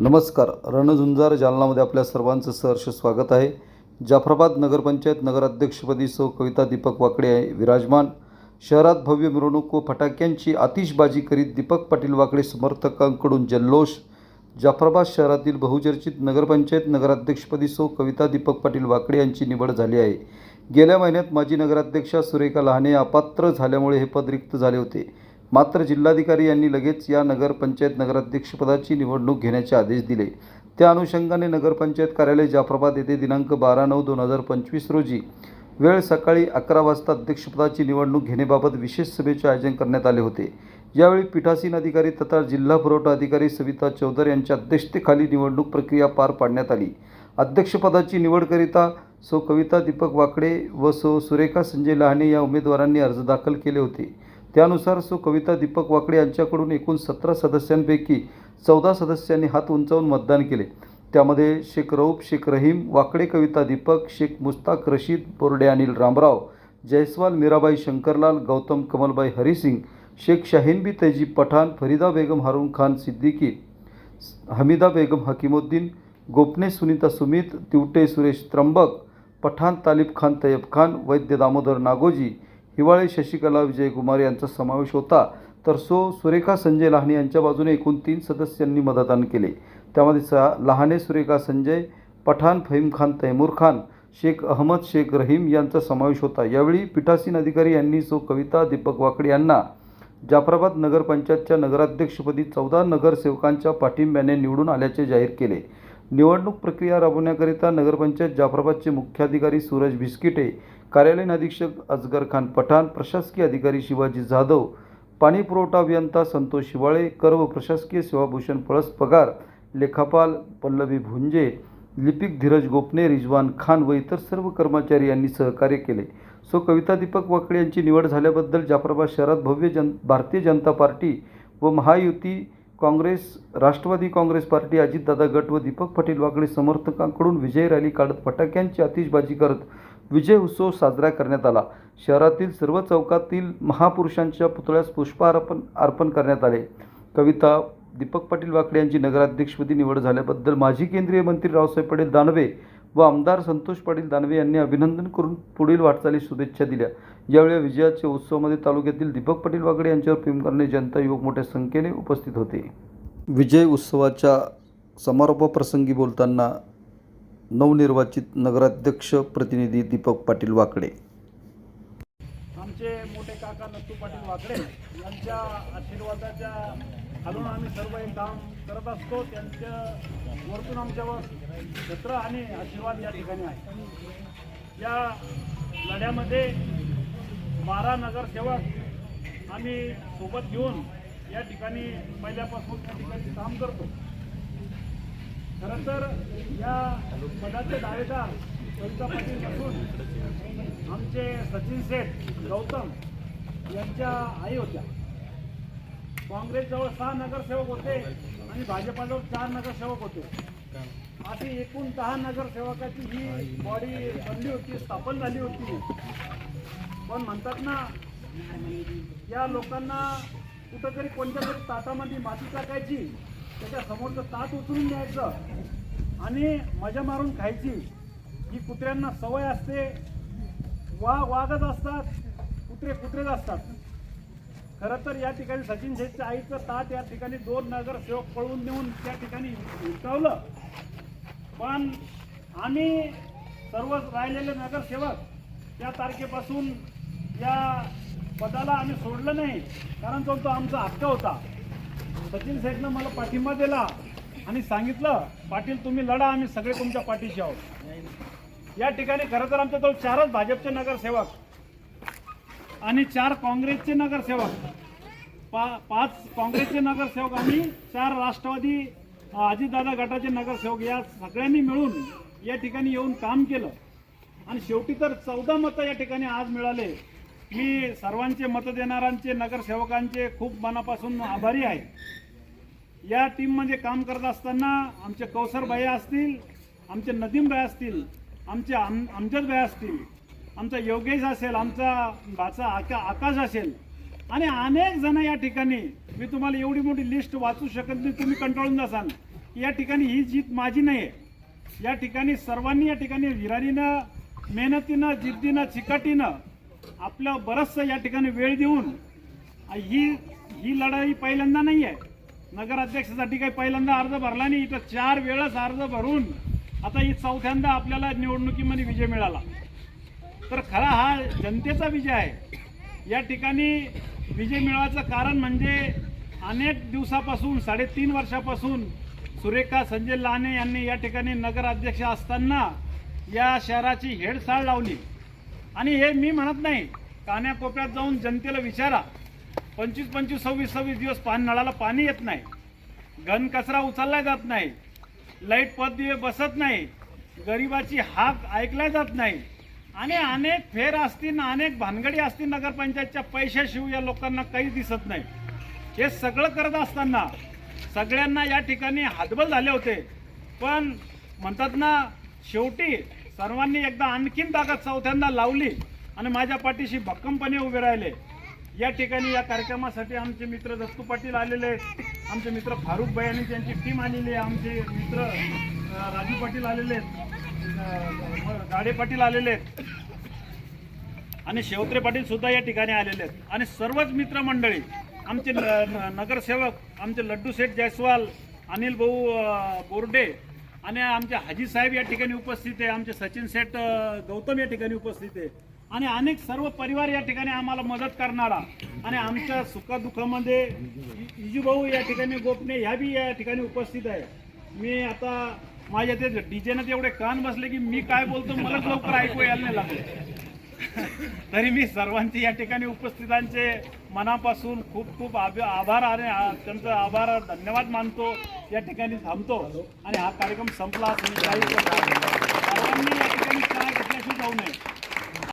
नमस्कार. रणझुंजार जालनामध्ये आपल्या सर्वांचं सहर्ष स्वागत आहे. जाफराबाद नगरपंचायत नगराध्यक्षपदी सौ कविता दीपक वाकडे आहे विराजमान. शहरात भव्य मिरवणूक व फटाक्यांची आतिषबाजी करीत दीपक पाटील वाकडे समर्थकांकडून जल्लोष. जाफराबाद शहरातील बहुचर्चित नगरपंचायत नगराध्यक्षपदी सौ कविता दीपक पाटील वाकडे यांची निवड झाली आहे. गेल्या महिन्यात माजी नगराध्यक्षा सुरेखा लहाने अपात्र झाल्यामुळे हे पद रिक्त झाले होते. मात्र जिल्हाधिकारी यांनी लगेच या नगरपंचायत नगराध्यक्षपदाची निवडणूक घेण्याचे आदेश दिले. त्या अनुषंगाने नगरपंचायत कार्यालय जाफराबाद येथे दिनांक बारा नऊ दोन हजार पंचवीस रोजी वेळ सकाळी अकरा वाजता अध्यक्षपदाची निवडणूक घेण्याबाबत विशेष सभेचे आयोजन करण्यात आले होते. यावेळी पीठासीन अधिकारी तथा जिल्हा पुरवठा अधिकारी सविता चौधर यांच्या अध्यक्षतेखाली निवडणूक प्रक्रिया पार पाडण्यात आली. अध्यक्षपदाची निवडकरिता सो कविता दीपक वाकडे व सो सुरेखा संजय लहाने या उमेदवारांनी अर्ज दाखल केले होते. त्यानुसार सो कविता दीपक वाकडे यांच्याकडून एकूण सतरा सदस्यांपैकी चौदा सदस्यांनी हात उंचावून मतदान केले. त्यामध्ये शेख रऊफ शेख रहीम वाकडे कविता दीपक शेख मुस्ताक रशीद बोर्डे अनिल रामराव जयस्वाल मीराबाई शंकरलाल गौतम कमलबाई हरिसिंग शेख शाहीनबी तैजीब पठाण फरीदा बेगम हारून खान सिद्दीकी हमीदा बेगम हकीमुद्दीन गोपने सुनीता सुमित तिवटे सुरेश त्र्यंबक पठाण तालिब खान तय्यब खान वैद्य दामोदर नागोजी हिवाळे शशिकला विजयकुमार यांचा समावेश होता. तर सो सुरेखा संजय लहाने यांच्या बाजूने एकूण तीन सदस्यांनी मतदान केले. त्यामध्ये सा लहाने सुरेखा संजय पठाण फहीम खान तैमूर खान शेख अहमद शेख रहीम यांचा समावेश होता. यावेळी पीठासीन अधिकारी यांनी सो कविता दीपक वाकडे यांना जाफराबाद नगरपंचायतच्या नगराध्यक्षपदी चौदा नगरसेवकांच्या पाठिंब्याने निवडून आल्याचे जाहीर केले. निवडणूक प्रक्रिया राबवण्याकरिता नगरपंचायत जाफराबादचे मुख्याधिकारी सूरज भिस्किटे कार्यालयीन अधीक्षक अजगर खान पठाण प्रशासकीय अधिकारी शिवाजी जाधव पाणी पुरवठा अभियंता संतोष शिवाळे कर व प्रशासकीय सेवाभूषण पळस पगार लेखापाल पल्लवी भुंजे लिपिक धीरज गोपने रिजवान खान व इतर सर्व कर्मचारी यांनी सहकार्य केले. सो कविता दीपक वाकडे यांची निवड झाल्याबद्दल जाफराबाद शहरात भव्य जन भारतीय जनता पार्टी व Mahayuti Congress Rashtrawadi Congress party Ajitdada गट व दीपक पाटील वाकडे समर्थकांकडून विजय रॅली काढत फटाक्यांची आतिषबाजी करत विजय उत्सव साजरा करण्यात आला. शहरातील सर्व चौकातील महापुरुषांच्या पुतळ्यास पुष्पार्पण अर्पण करण्यात आले. कविता दीपक पाटील वाकडे यांची नगराध्यक्षपदी निवड झाल्याबद्दल माजी केंद्रीय मंत्री रावसाहेब पाटील दानवे व आमदार संतोष पाटील दानवे यांनी अभिनंदन करून पुढील वाटचालीस शुभेच्छा दिल्या. यावेळी विजयाच्या उत्सवामध्ये तालुक्यातील दीपक पाटील वाकडे यांच्यावर प्रेम करणे जनता युवक मोठ्या संख्येने उपस्थित होते. विजय उत्सवाच्या समारोपाप्रसंगी बोलताना नवनिर्वाचित नगराध्यक्ष प्रतिनिधी दीपक पाटील वाकडे. आमचे मोठे काका नत्तू पाटील वाकडे यांच्या आशीर्वादाच्या खालून आम्ही सर्व हे काम करत असतो. त्यांच्या वरतून आमच्यावर छत्र आणि आशीर्वाद या ठिकाणी आहे. या लढ्यामध्ये बारा नगरसेवक आम्ही सोबत घेऊन या ठिकाणी पहिल्यापासून त्या ठिकाणी काम करतो. खरं तर या पदाचे दावेदार कविता पाटील असून आमचे सचिन सेठ गौतम यांच्या आई होत्या. काँग्रेसजवळ सहा नगरसेवक होते आणि भाजपाजवळ चार नगरसेवक होते. अशी एकूण दहा नगरसेवकाची ही बॉडी बनली होती स्थापन झाली होती. पण म्हणतात ना या लोकांना कुठंतरी कोणत्या तरी ताटामध्ये माती टाकायची त्याच्या समोरचं ताट उचलून द्यायचं आणि मजा मारून खायची. ही कुत्र्यांना सवय असते. वा वाघच असतात. कुत्रे कुत्रेच असतात. खरं तर या ठिकाणी सचिन शेठच्या आईचं ताट या ठिकाणी दोन नगरसेवक पळवून नेऊन त्या ठिकाणी उठवलं पण आम्ही सर्व राहिलेले नगरसेवक त्या तारखेपासून या पदाला आम्ही सोडलं नाही. कारण तो तो आमचा हक्क होता. सचिन साहेबनं मला पाठिंबा दिला आणि सांगितलं पाटील तुम्ही लढा आम्ही सगळे तुमच्या पाठीशी आहोत. या ठिकाणी खरं तर आमच्याजवळ चारच भाजपचे नगरसेवक आणि चार काँग्रेसचे नगरसेवक. पा पाच काँग्रेसचे नगरसेवक आणि चार राष्ट्रवादी अजितदादा गटाचे नगरसेवक या सगळ्यांनी मिळून या ठिकाणी येऊन काम केलं. आणि शेवटी तर चौदा मतं या ठिकाणी आज मिळाले. मी सर्वांचे मतं देणाऱ्यांचे नगरसेवकांचे खूप मनापासून आभारी आहे. या टीममध्ये काम करत असताना आमचे कौसर भाई असतील आमचे नदीम भाई असतील आमचे आम अमजद भाई असतील आमचा योगेश असेल आमचा भाचा आका आकाश असेल आणि अनेक जण या ठिकाणी मी तुम्हाला एवढी मोठी लिस्ट वाचू शकत नाही तुम्ही कंटाळून जासाल की या ठिकाणी ही जीत माझी नाही आहे या ठिकाणी सर्वांनी या ठिकाणी विरारीनं मेहनतीनं जिद्दीनं चिकाटीनं आपलं बरंचसं या ठिकाणी वेळ देऊन ही ही लढाई पहिल्यांदा नाही आहे नगराध्यक्षासाठी काही पहिल्यांदा अर्ज भरला नाही. इथं चार वेळच अर्ज भरून आता ही चौथ्यांदा आपल्याला निवडणुकीमध्ये विजय मिळाला. तर खरा हा जनतेचा विजय आहे. या ठिकाणी विजय मिळवायचं कारण म्हणजे अनेक दिवसापासून साडेतीन वर्षापासून सुरेखा संजय लाने यांनी या ठिकाणी नगराध्यक्ष असताना या शहराची हेडसाळ लावली. आणि हे मी म्हणत नाही कान्याकोपऱ्यात जाऊन जनतेला विचारा. पंचवीस पंचवीस सव्वीस सव्वीस दिवस पान नळाला पाणी येत नाही. घन कचरा उचलला जात नाही. लाइट पददिवे बसत नाही. गरिबाची हाक ऐकल्या जात नाही. आणि अनेक फेर असतील अनेक भानगडी असतील नगरपंचायतच्या पैशाशिवाय या लोकांना काही दिसत नाही. हे सगळं करत असताना सगळ्यांना या ठिकाणी हातबल झाले होते. पण म्हणतात ना शेवटी सर्वांनी एकदा आणखीन ताकद चौथ्यांदा लावली आणि माझ्या पाठीशी भक्कमपणे उभे राहिले. या ठिकाणी या कार्यक्रमासाठी आमचे मित्र दत्तू पाटील आलेले आहेत. आमचे मित्र फारुख भाई आणि त्यांची टीम आलेली आहे. आमचे मित्र राजू पाटील आलेले आहेत. गाडे पाटील आलेले आहेत. आणि शेवत्रे पाटील सुद्धा या ठिकाणी आलेले आहेत. आणि सर्वच मित्रमंडळी आमचे न- न- नगरसेवक आमचे लड्डू सेठ जयस्वाल अनिल भाऊ बोर्डे आणि आमचे हाजी साहेब या ठिकाणी उपस्थित आहे. आमचे सचिन सेठ गौतम या ठिकाणी उपस्थित आहे. आणि अनेक सर्व परिवार या ठिकाणी आम्हाला मदत करणारा. आणि आमच्या सुखदुःखामध्ये इजूभाऊ या ठिकाणी गोपणे ह्या बी या ठिकाणी उपस्थित आहे. मी आता माझ्या ते डीजेनं तेवढे कान बसले की मी काय बोलतो मलाच लवकर ऐकू यायला नाही लागले. तरी मी सर्वांचे या ठिकाणी उपस्थितांचे मनापासून खूप खूप आभ- आभार आणि त्यांचा आभार धन्यवाद मानतो. या ठिकाणी थांबतो आणि हा कार्यक्रम संपला असं मी काही